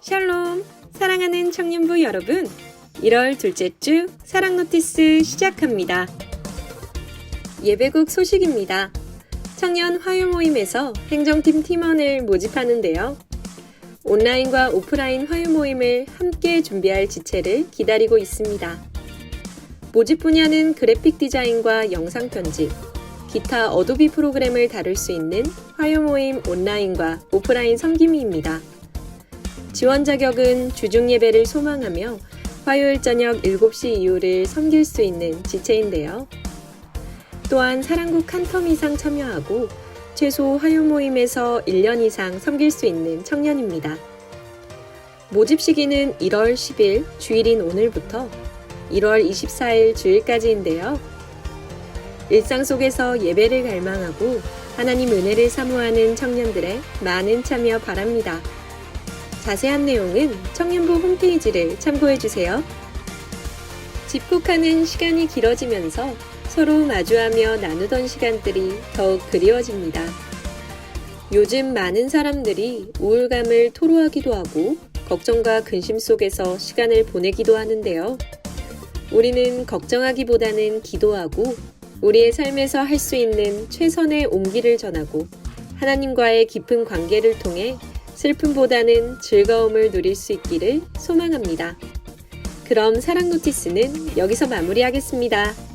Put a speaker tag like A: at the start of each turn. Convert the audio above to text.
A: 샬롬! 사랑하는 청년부 여러분! 1월 둘째 주 사랑 노티스 시작합니다. 예배국 소식입니다. 청년 화요 모임에서 행정팀 팀원을 모집하는데요. 온라인과 오프라인 화요 모임을 함께 준비할 지체를 기다리고 있습니다. 모집 분야는 그래픽 디자인과 영상 편집, 기타 어도비 프로그램을 다룰 수 있는 화요 모임 온라인과 오프라인 섬김이입니다. 지원 자격은 주중 예배를 소망하며 화요일 저녁 7시 이후를 섬길 수 있는 지체인데요. 또한 사랑국 한 텀 이상 참여하고 최소 화요 모임에서 1년 이상 섬길 수 있는 청년입니다. 모집 시기는 1월 10일 주일인 오늘부터 1월 24일 주일까지인데요. 일상 속에서 예배를 갈망하고 하나님 은혜를 사모하는 청년들의 많은 참여 바랍니다. 자세한 내용은 청년부 홈페이지를 참고해 주세요. 집콕하는 시간이 길어지면서 서로 마주하며 나누던 시간들이 더욱 그리워집니다. 요즘 많은 사람들이 우울감을 토로하기도 하고 걱정과 근심 속에서 시간을 보내기도 하는데요. 우리는 걱정하기보다는 기도하고 우리의 삶에서 할 수 있는 최선의 온기를 전하고 하나님과의 깊은 관계를 통해 슬픔보다는 즐거움을 누릴 수 있기를 소망합니다. 그럼 사랑 노티스는 여기서 마무리하겠습니다.